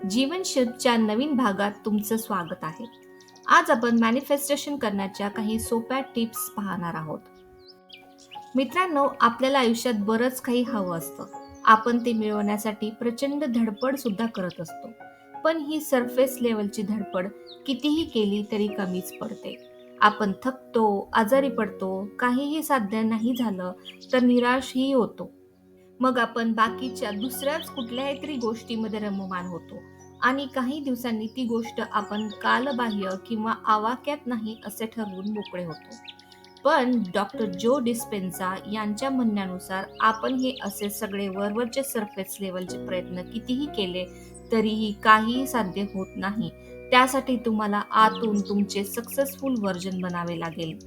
जीवनशिल्पच्या नवीन भागात तुमचं स्वागत आहे. आज आपण मॅनिफेस्टेशन करण्याच्या काही सोप्या टिप्स पाहणार आहोत. मित्रांनो आपल्याला आयुष्यात बरंच काही हवं असतं. आपण ते मिळवण्यासाठी प्रचंड धडपड सुद्धा करत असतो. पण ही सरफेस लेवलची धडपड कितीही केली तरी कमीच पडते. आपण थकतो आजारी पडतो काहीही साध्य नाही झालं तर निराशही होतो. मग आपण बाकीच्या दुसऱ्याच कुठल्याही तरी गोष्टीमध्ये रममान होतो. आणि काही दिवसांनी ती गोष्ट आपण कालबाह्य किंवा आवाक्यात नाही असे ठरवून मोकळे होतो. पण डॉक्टर जो डिस्पेन्सा यांच्या म्हणण्यानुसार आपण हे असे सगळे वरवरचे सरफेस लेवलचे प्रयत्न कितीही केले तरीही काहीही साध्य होत नाही. त्यासाठी तुम्हाला आतून तुमचे सक्सेसफुल व्हर्जन बनावे लागेल.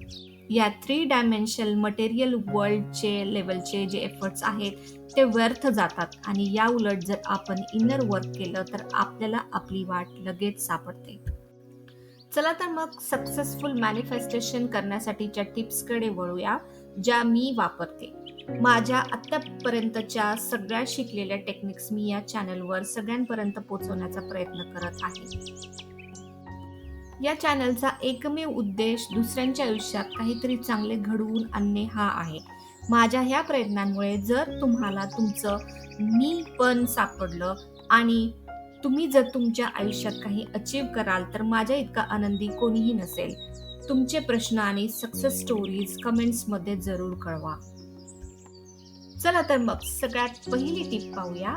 या थ्री डायमेन्शनल मटेरियल वर्ल्डचे लेवलचे जे एफर्ट्स आहेत ते व्यर्थ जातात आणि या उलट जर आपण इनर वर्क केलं तर आपल्याला आपली वाट लगेच सापडते. चला तर मग सक्सेसफुल मॅनिफेस्टेशन करण्यासाठीच्या टिप्सकडे वळूया ज्या मी वापरते. माझ्या आत्तापर्यंतच्या सगळ्या शिकलेल्या टेक्निक्स मी या चॅनलवर सगळ्यांपर्यंत पोहोचवण्याचा प्रयत्न करत आहे. या चॅनलचा एकमेव उद्देश दुसऱ्यांच्या आयुष्यात काहीतरी चांगले घडवून आणणे हा आहे. माझ्या ह्या प्रयत्नांमुळे जर तुम्हाला तुमचं मी पण सापडलं आणि तुम्ही जर तुमच्या आयुष्यात काही अचीव कराल तर माझ्या इतका आनंदी कोणीही नसेल. तुमचे प्रश्न आणि सक्सेस स्टोरीज कमेंट्समध्ये जरूर कळवा. चला तर मग सगळ्यात पहिली टीप पाहूया.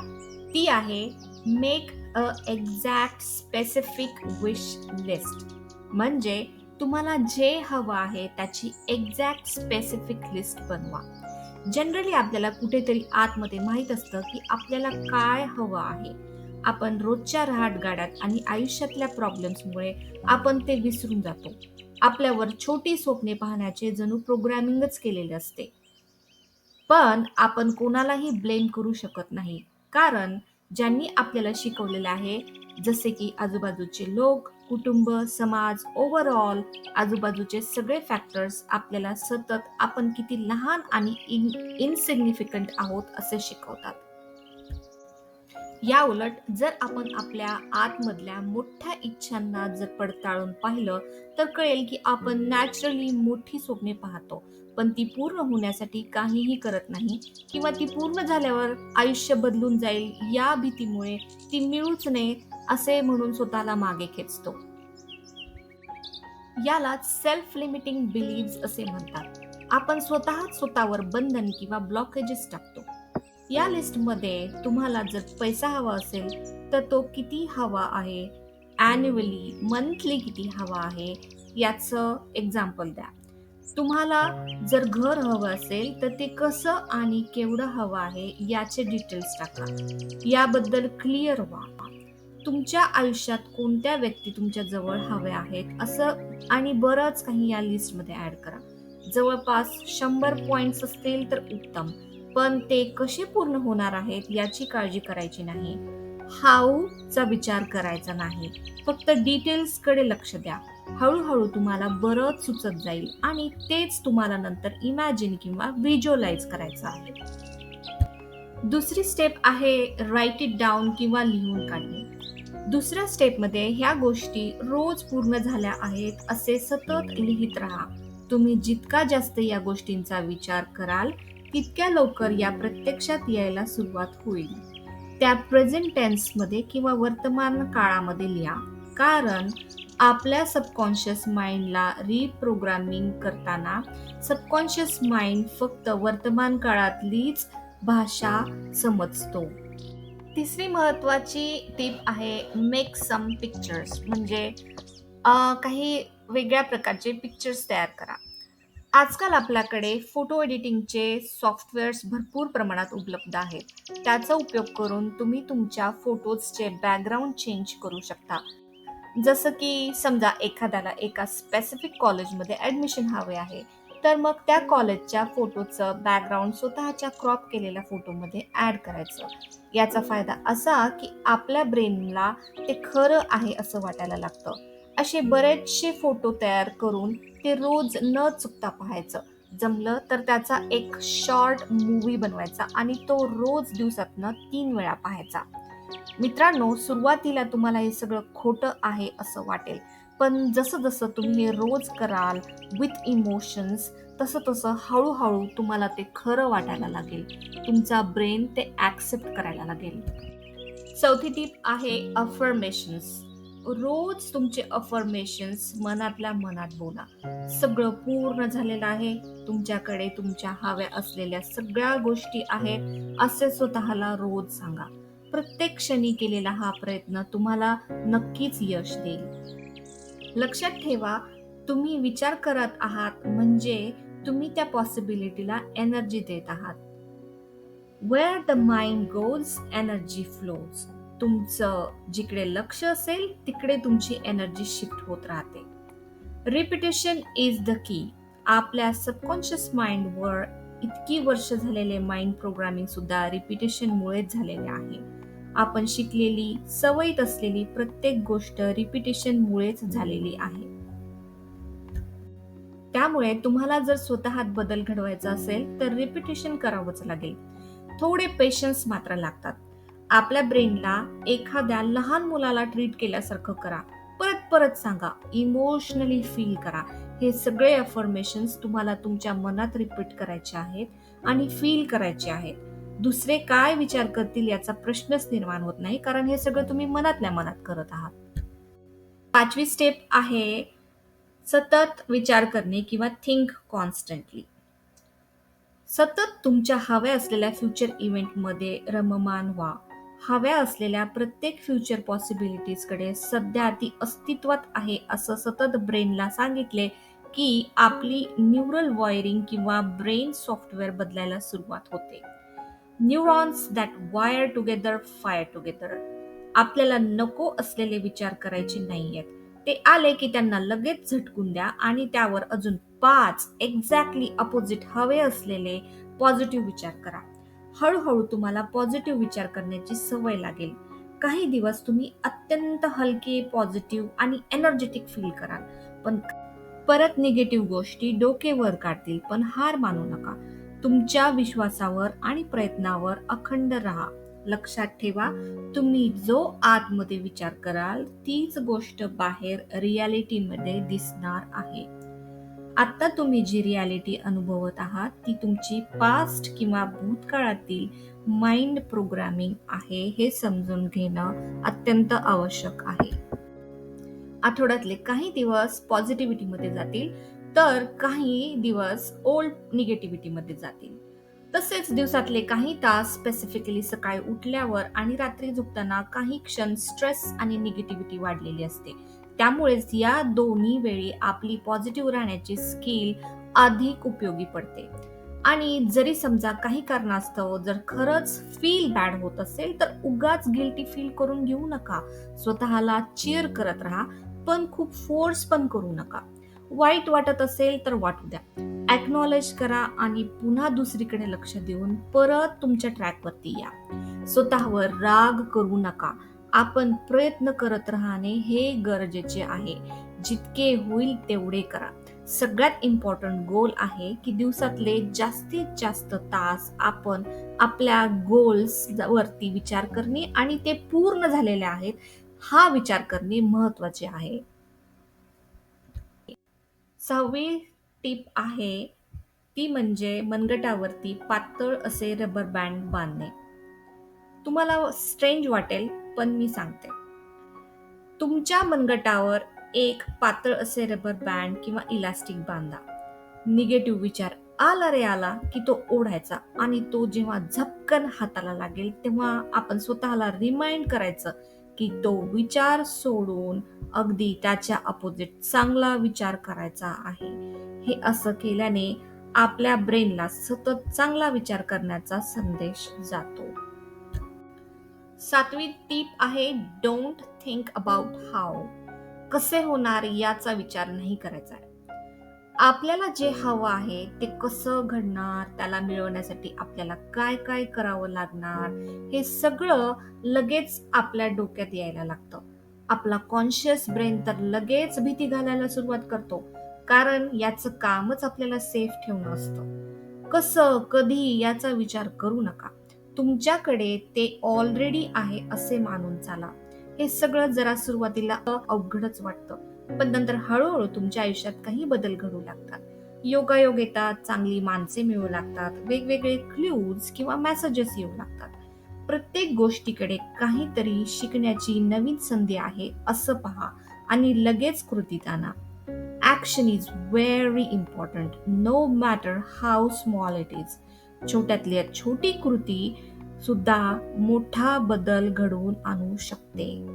ती आहे make a exact specific wish list म्हणजे तुम्हाला जे हवं आहे त्याची एक्झॅक्ट स्पेसिफिक लिस्ट बनवा. जनरली आपल्याला कुठेतरी आतमध्ये माहीत असतं की आपल्याला काय हवं आहे. आपण रोजच्या रहाटगाड्यात आणि आयुष्यातल्या प्रॉब्लेम्समुळे आपण ते विसरून जातो. आपल्यावर छोटी स्वप्ने पाहण्याचे जणू प्रोग्रॅमिंगच केलेले असते. पण आपण कोणालाही ब्लेम करू शकत नाही. कारण ज्यांनी आपल्याला शिकवलेलं आहे जसे की आजूबाजूचे लोक कुटुंब समाज ओव्हरऑल आजूबाजूचे सगळे फॅक्टर्स आपल्याला सतत आपण किती लहान आणि इनसिग्निफिकंट आहोत असे शिकवतात. या उलट जर आपण आपल्या आतमधल्या मोठ्या इच्छांना जर पडताळून पाहिलं तर कळेल की आपण नॅचरली मोठी स्वप्ने पाहतो. पण ती पूर्ण होण्यासाठी काहीही करत नाही किंवा ती पूर्ण झाल्यावर आयुष्य बदलून जाईल या भीतीमुळे ती मिळूच नये असे म्हणून स्वतःला मागे खेचतो. याला सेल्फ लिमिटिंग बिलीव्ह असे म्हणतात. आपण स्वतःच स्वतःवर बंधन किंवा ब्लॉकेजेस टाकतो. या लिस्टमध्ये तुम्हाला जर पैसा हवा असेल तर तो किती हवा आहे? ॲन्युअली मंथली किती हवा आहे? याचं एक्झाम्पल द्या. तुम्हाला जर घर हवं असेल तर ते कसं आणि केवढं हवं आहे याचे डिटेल्स टाका. याबद्दल क्लिअर व्हा. तुमच्या आयुष्यात कोणत्या व्यक्ती तुमच्या जवळ हव्या आहेत? असं आणि बरंच काही या लिस्टमध्ये ऍड करा. जवळपास शंभर पॉईंट्स असतील तर उत्तम. पण ते कसे पूर्ण होणार आहेत याची काळजी करायची नाही. हाऊचा विचार करायचा नाही. फक्त डिटेल्सकडे लक्ष द्या. हळूहळू तुम्हाला बरंच सुचत जाईल आणि तेच तुम्हाला नंतर इमॅजिन किंवा व्हिज्युअलाइज करायचं आहे. दुसरी स्टेप आहे राईट इट डाऊन किंवा लिहून काढणे. दुसऱ्या स्टेपमध्ये ह्या गोष्टी रोज पूर्ण झाल्या आहेत असे सतत लिहित राहा. तुम्ही जितका जास्त या गोष्टींचा विचार कराल तितक्या लवकर या प्रत्यक्षात यायला सुरुवात होईल. त्या प्रेझेंट टेन्समध्ये किंवा वर्तमान काळामध्ये लिहा. कारण आपल्या सबकॉन्शियस माइंडला रिप्रोग्रामिंग करताना सबकॉन्शियस माइंड फक्त वर्तमान काळातलीच भाषा समजतो. तिसरी महत्वाची टिप आहे मेक सम पिक्चर्स म्हणजे काही वेगळ्या प्रकारचे पिक्चर्स तयार करा. आजकाल आपल्याकडे फोटो एडिटिंगचे सॉफ्टवेअर्स भरपूर प्रमाणात उपलब्ध आहेत. त्याचा उपयोग करून तुम्ही तुमच्या फोटोजचे बॅकग्राऊंड चेंज करू शकता. जसं की समजा एखाद्याला एका स्पेसिफिक कॉलेजमध्ये ॲडमिशन हवे आहे. तर मग त्या कॉलेजच्या फोटोचं बॅकग्राऊंड स्वतःच्या क्रॉप केलेल्या फोटोमध्ये ॲड करायचं. याचा फायदा असा की आपल्या ब्रेनला ते खरं आहे असं वाटायला लागतं. असे बरेचसे फोटो तयार करून ते रोज न चुकता पाहायचं. जमलं तर त्याचा एक शॉर्ट मूवी बनवायचा आणि तो रोज दिवसातनं तीन वेळा पाहायचा. मित्रांनो सुरुवातीला तुम्हाला हे सगळं खोटं आहे असं वाटेल. पण जसं जसं तुम्ही रोज कराल विथ इमोशन्स तसं तसं हळूहळू तुम्हाला ते खरं वाटायला लागेल. तुमचा ब्रेन ते ॲक्सेप्ट करायला लागेल. चौथी टीप आहे अफर्मेशन्स रोज तुमचे अफर्मेशन्स मनातल्या मनात बोला. सगळं पूर्ण झालेलं आहे. तुमच्याकडे तुमच्या हव्या असलेल्या सगळ्या गोष्टी आहेत असे स्वतःला रोज सांगा. प्रत्येक क्षणी केलेला हा प्रयत्न तुम्हाला नक्कीच यश देईल. लक्षात ठेवा तुम्ही विचार करत आहात म्हणजे तुम्ही त्या पॉसिबिलिटीला एनर्जी देत आहात. Where the mind goes energy flows तुमचं जिकडे लक्ष असेल तिकडे तुमची एनर्जी शिफ्ट होत राहते. रिपिटेशन इज द की आपल्या सबकॉन्शियस माइंडवर इतकी वर्ष झालेले माइंड प्रोग्रामिंग सुद्धा रिपिटेशनमुळेच झालेले आहे. आपण शिकलेली सवयीत असलेली प्रत्येक गोष्ट रिपिटेशनमुळेच झालेली आहे. त्यामुळे तुम्हाला जर स्वतःत बदल घडवायचा असेल तर रिपिटेशन करावंच लागेल. थोडे पेशन्स मात्र लागतात. आपल्या ब्रेनला एखाद्या लहान मुलाला ट्रीट केल्यासारखं करा. परत परत सांगा इमोशनली फील करा. हे सगळे अफर्मेशन्स तुम्हाला तुमच्या मनात रिपीट करायचे आहेत आणि फील करायचे आहेत. दुसरे काय विचार करतील याचा प्रश्नच निर्माण होत नाही कारण हे सगळं तुम्ही मनातल्या मनात करत आहात. पाचवी स्टेप आहे सतत विचार करणे किंवा थिंक कॉन्स्टंटली सतत तुमच्या हव्या असलेल्या फ्युचर इव्हेंटमध्ये रममान व्हा. हव्या असलेल्या प्रत्येक फ्युचर पॉसिबिलिटीजकडे सध्या ती अस्तित्वात आहे असं सतत ब्रेनला सांगितले की आपली न्यूरल वायरिंग किंवा ब्रेन सॉफ्टवेअर बदलायला सुरुवात होते. Neurons that wire together fire together आपल्याला नको असलेले विचार करायचे नाहीयेत. ते आले की त्यांना लगेच झटकून द्या आणि त्यावर अजून पाच एक्झॅक्टली अपोजिट हवे असलेले पॉझिटिव्ह विचार करा. हळूहळू तुम्हाला पॉझिटिव्ह विचार करण्याची सवय लागेल. काही दिवस तुम्ही अत्यंत हलके पॉझिटिव्ह आणि एनर्जेटिक फील कराल. पण परत निगेटिव्ह गोष्टी डोके वर काढतील पण हार मानू नका. तुमच्या विश्वासावर आणि प्रयत्नावर अखंड राहा. लक्षात ठेवा तुम्ही जो आतमध्ये विचार कराल तीच गोष्ट बाहेर रियालिटीमध्ये दिसणार आहे. आता तुम्ही जी रियालिटी अनुभवत आहात ती तुमची पास्ट किंवा भूतकाळातील माइंड प्रोग्रामिंग आहे हे समजून घेणं अत्यंत आवश्यक आहे. आठवड्यातले काही दिवस पॉझिटिव्हिटीमध्ये जातील तर काही दिवस ओल्ड निगेटिव्हिटीमध्ये जातील. तसेच दिवसातले काही तास स्पेसिफिकली सकाळी उठल्यावर आणि रात्री झोपताना काही क्षण स्ट्रेस आणि निगेटिव्हिटी वाढलेली असते. त्यामुळेच या दोन्ही वेळी आपली पॉझिटिव्ह राहण्याची स्किल अधिक उपयोगी पडते. आणि जरी समजा काही कारणास्तव जर खरंच फील बॅड होत असेल तर उगाच गिल्टी फील करून घेऊ नका. स्वतःला चिअर करत राहा पण खूप फोर्स पण करू नका. वाईट वाटत असेल तर वाटू द्या. ॲक्नॉलेज करा आणि पुन्हा दुसरीकडे लक्ष देऊन परत तुमच्या ट्रॅकवरती या. स्वतःवर राग करू नका. आपण प्रयत्न करत राहणे हे गरजेचे आहे. जितके होईल तेवढे करा. सगळ्यात इम्पॉर्टंट गोल आहे की दिवसातले जास्तीत जास्त तास आपण आपल्या गोल्स वरती विचार करणे आणि ते पूर्ण झालेले आहेत हा विचार करणे महत्त्वाचे आहे. सहावी टीप आहे ती म्हणजे मनगटावरती पातळ असे रबर बँड बांधणे. तुम्हाला स्ट्रेंज वाटेल पण मी सांगते. तुमच्या मनगटावर एक पातळ असे रबर बँड किंवा इलास्टिक बांधा. निगेटिव्ह विचार आला रे आला की तो ओढायचा आणि तो जेव्हा झपकन हाताला लागेल तेव्हा आपण स्वतःला रिमाइंड करायचं की तो विचार सोडून अगदी त्याच्या अपोजिट चांगला विचार करायचा आहे. हे असं केल्याने आपल्या ब्रेनला सतत चांगला विचार करण्याचा संदेश जातो. सातवी टीप आहे डोंट थिंक अबाउट हाऊ कसे होणार याचा विचार नाही करायचा. आहे आपल्याला जे हवं आहे ते कसं घडणार त्याला मिळवण्यासाठी आपल्याला काय काय करावं लागणार हे सगळं लगेच आपल्या डोक्यात यायला लागतं. आपला कॉन्शियस ब्रेन तर लगेच भीती घालायला सुरुवात करतो. कारण याचं कामच आपल्याला सेफ ठेवणं असतं. कसं कधी याचा विचार करू नका. तुमच्याकडे ते ऑलरेडी आहे असे मानून चाला. हे सगळं जरा सुरुवातीला अवघडच वाटतं. पण नंतर हळूहळू तुमच्या आयुष्यात काही बदल घडू लागतात. योगायोग येतात चांगली माणसे मिळू लागतात वेगवेगळे क्ल्यूज किंवा मेसेजेस येऊ लागतात. प्रत्येक गोष्टीकडे काहीतरी शिकण्याची नवीन संधी आहे असं पहा आणि लगेच कृतीत आणा action is very important no matter how small it is छोट्यातल्या छोटी कृती सुद्धा मोठा बदल घडवून आणू शकते.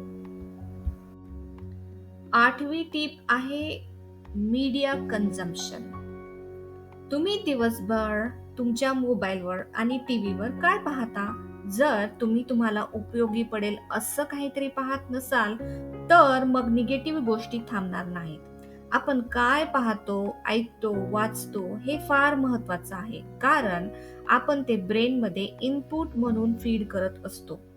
आठवी टीप आहे मीडिया कन्झम्पशन तुम्ही दिवसभर तुमच्या मोबाईलवर आणि टी व्हीवर काय पाहता? जर तुम्ही तुम्हाला उपयोगी पडेल असं काहीतरी पाहत नसाल तर मग निगेटिव्ह गोष्टी थांबणार नाहीत. आपण काय पाहतो ऐकतो वाचतो हे फार महत्वाचं आहे. कारण आपण ते ब्रेनमध्ये इनपुट म्हणून फीड करत असतो.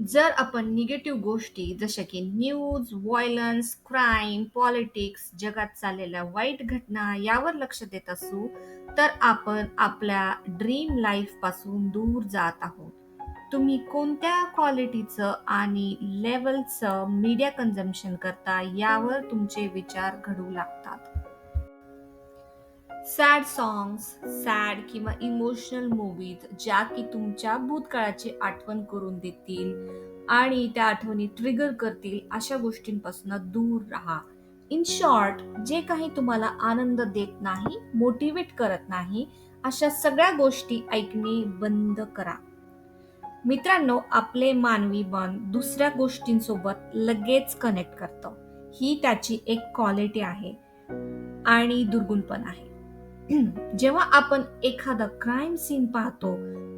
जर आपण निगेटिव्ह गोष्टी जशा की न्यूज व्हायलन्स क्राईम पॉलिटिक्स जगात चाललेल्या वाईट घटना यावर लक्ष देत असू तर आपण आपल्या ड्रीम लाईफपासून दूर जात आहोत. तुम्ही कोणत्या क्वालिटीचं आणि लेवलचं मीडिया कन्झम्पशन करता यावर तुमचे विचार घडू लागतात. सॅड सॉंग्स सॅड किंवा इमोशनल मूवीज ज्या की तुमच्या भूतकाळाची आठवण करून देतील आणि त्या आठवणी ट्रिगर करतील अशा गोष्टींपासून दूर राहा. इन शॉर्ट जे काही तुम्हाला आनंद देत नाही मोटिवेट करत नाही अशा सगळ्या गोष्टी ऐकणे बंद करा. मित्रांनो आपले मानवी मन दुसऱ्या गोष्टींसोबत लगेच कनेक्ट करतं. ही त्याची एक क्वालिटी आहे आणि दुर्गुण पण आहे. जेव्हा आपण एखादा क्राईम सीन पाहतो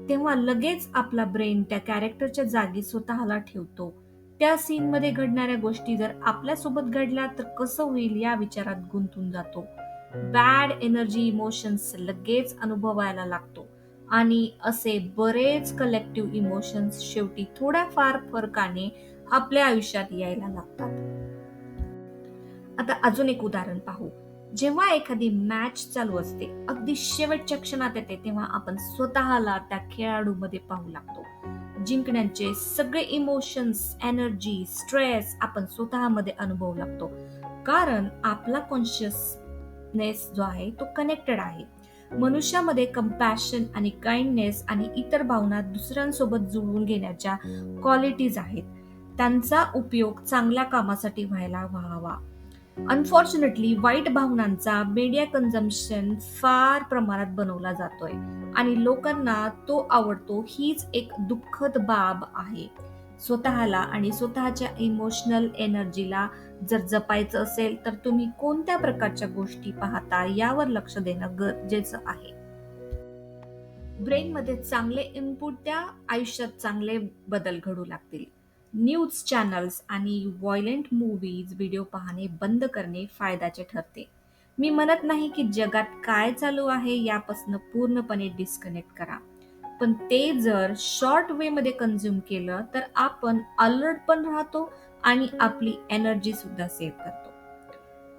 तेव्हा लगेच आपला ब्रेन त्या कॅरेक्टरच्या जागी स्वतःला ठेवतो. त्या सीन मध्ये घडणाऱ्या गोष्टी जर आपल्यासोबत घडल्या तर कसं होईल या विचारात गुंतून जातो. बॅड एनर्जी इमोशन्स लगेच अनुभवायला लागतो. आणि असे बरेच कलेक्टिव्ह इमोशन्स शेवटी थोड्याफार फरकाने आपल्या आयुष्यात यायला लागतात. आता अजून एक उदाहरण पाहू. जेव्हा एखादी मॅच चालू असते अगदी शेवटच्या क्षणात येते तेव्हा आपण स्वतःला त्या खेळाडूमध्ये पाहू लागतो. जिंकण्याचे सगळे इमोशन्स एनर्जी स्ट्रेस आपण स्वतःमध्ये अनुभवू लागतो. कारण आपला कॉन्शियसनेस जो आहे तो कनेक्टेड आहे. मनुष्यामध्ये कंपॅशन आणि काइंडनेस आणि इतर भावना दुसऱ्यांसोबत जुळवून घेण्याच्या क्वालिटीज आहेत. त्यांचा उपयोग चांगल्या कामासाठी व्हायला व्हावा. अनफॉर्च्युनेटली वाईट भावनांचा मीडिया कन्झम्पशन फार प्रमाणात बनवला जातोय. आणि लोकांना तो आवडतो हीच एक दुःखद बाब आहे. स्वतःला आणि स्वतःच्या इमोशनल एनर्जीला जर जपायचं असेल तर तुम्ही कोणत्या प्रकारच्या गोष्टी पाहता यावर लक्ष देणं गरजेचं आहे. ब्रेनमध्ये चांगले इनपुट त्या आयुष्यात चांगले बदल घडू लागतील. न्यूज चॅनल्स आणि व्हायलेंट मूवीज व्हिडिओ पाहणे बंद करणे फायद्याचे ठरते. मी म्हणत नाही की जगात काय चालू आहे यापासून पूर्णपणे डिस्कनेक्ट करा. पण ते जर शॉर्ट वेमध्ये कन्झ्युम केलं तर आपण अलर्ट पण राहतो आणि आपली एनर्जी सुद्धा सेव्ह करतो.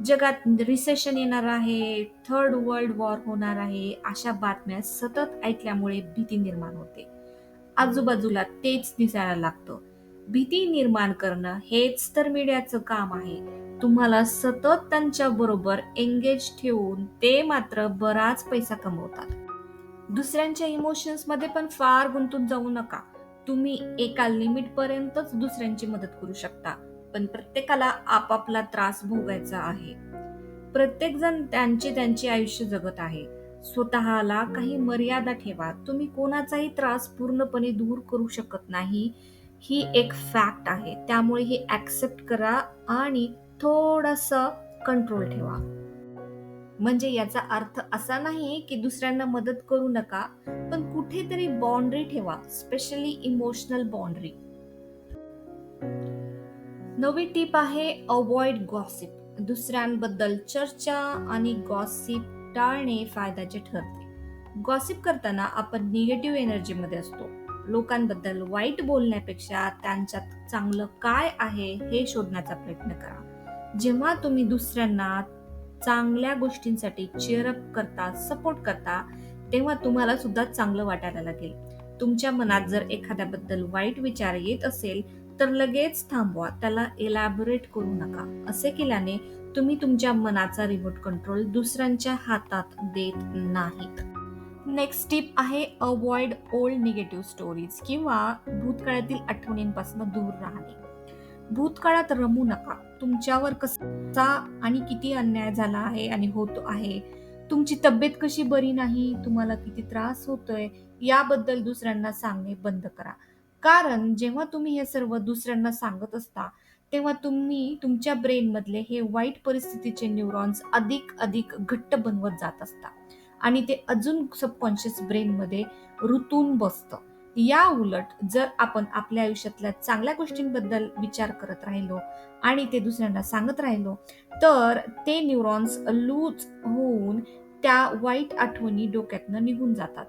जगात रिसेशन येणार आहे थर्ड वर्ल्ड वॉर होणार आहे अशा बातम्या सतत ऐकल्यामुळे भीती निर्माण होते. आजूबाजूला तेच दिसायला लागतं. भीती निर्माण करणं हेच तर मीडियाचं काम आहे. तुम्हाला सतत त्यांच्या बरोबर एंगेज ठेवून ते मात्र बराच पैसा कमवतात. दुसऱ्यांच्या इमोशन्समध्ये पण फार गुंतून जाऊ नका. तुम्ही एका लिमिट पर्यंतच दुसऱ्यांची मदत करू शकता पण प्रत्येकाला आपापला त्रास भोगायचा आहे. प्रत्येक जण त्यांचे त्यांचे आयुष्य जगत आहे. स्वतःला काही मर्यादा ठेवा. तुम्ही कोणाचाही त्रास पूर्णपणे दूर करू शकत नाही. ही एक फॅक्ट आहे. त्यामुळे ही ऍक्सेप्ट करा आणि थोडस कंट्रोल ठेवा. म्हणजे याचा अर्थ असा नाही की दुसऱ्यांना मदत करू नका पण कुठेतरी बाउंड्री ठेवा स्पेशली इमोशनल बाउंड्री नवी टीप आहे अवॉइड गॉसिप दुसऱ्यांबद्दल चर्चा आणि गॉसिप टाळणे फायद्याचे ठरते. गॉसिप करताना आपण निगेटिव्ह एनर्जीमध्ये असतो. लोकांबद्दल वाईट बोलण्यापेक्षा त्यांच्यात चांगलं काय आहे हे शोधण्याचा प्रयत्न करा. जेव्हा तुम्ही दुसऱ्यांना चांगल्या गोष्टींसाठी चेअरअप करता सपोर्ट करता तेव्हा तुम्हाला सुद्धा चांगलं वाटायला लागेल. तुमच्या मनात जर एखाद्याबद्दल वाईट विचार येत असेल तर लगेच थांबवा. त्याला एलॅबोरेट करू नका. असे केल्याने तुम्ही तुमच्या मनाचा रिमोट कंट्रोल दुसऱ्यांच्या हातात देत नाहीत. नेक्स्ट टिप आहे अवॉइड ओल्ड निगेटिव्ह स्टोरीज किंवा भूतकाळातील आठवणींपासून दूर राहणे. भूतकाळात रमू नका. तुमच्यावर कसा आणि किती अन्याय झाला आहे आणि होतो आहे तुमची तब्येत कशी बरी नाही तुम्हाला किती त्रास होतोय याबद्दल दुसऱ्यांना सांगणे बंद करा. कारण जेव्हा तुम्ही हे सर्व दुसऱ्यांना सांगत असता तेव्हा तुम्ही तुमच्या ब्रेनमधले हे वाईट परिस्थितीचे न्यूरॉन्स अधिक अधिक घट्ट बनवत जात असता. आणि ते अजून सबकॉन्शियस ब्रेनमध्ये रुतून बसतं. या उलट जर आपण आपल्या आयुष्यातल्या चांगल्या गोष्टींबद्दल विचार करत राहिलो आणि ते दुसऱ्यांना सांगत राहिलो तर ते न्यूरॉन्स लूज होऊन त्या वाईट आठवणी डोक्यातनं निघून जातात.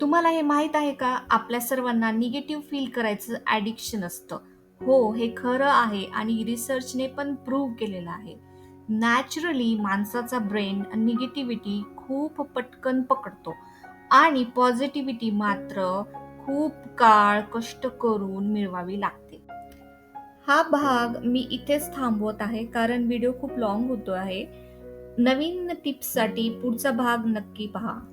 तुम्हाला हे माहीत आहे का? आपल्या सर्वांना निगेटिव्ह फील करायचं ॲडिक्शन असतं. हो हे खरं आहे आणि रिसर्चने पण प्रूव्ह केलेलं आहे. नॅचरली माणसाचा ब्रेन निगेटिव्हिटी खूप पटकन पकडतो. आणि पॉझिटिव्हिटी मात्र खूप काळ कष्ट करून मिळवावी लागते. हा भाग मी इथेच थांबवत आहे कारण व्हिडिओ खूप लॉंग होतो आहे. नवीन टिप्ससाठी पुढचा भाग नक्की पहा.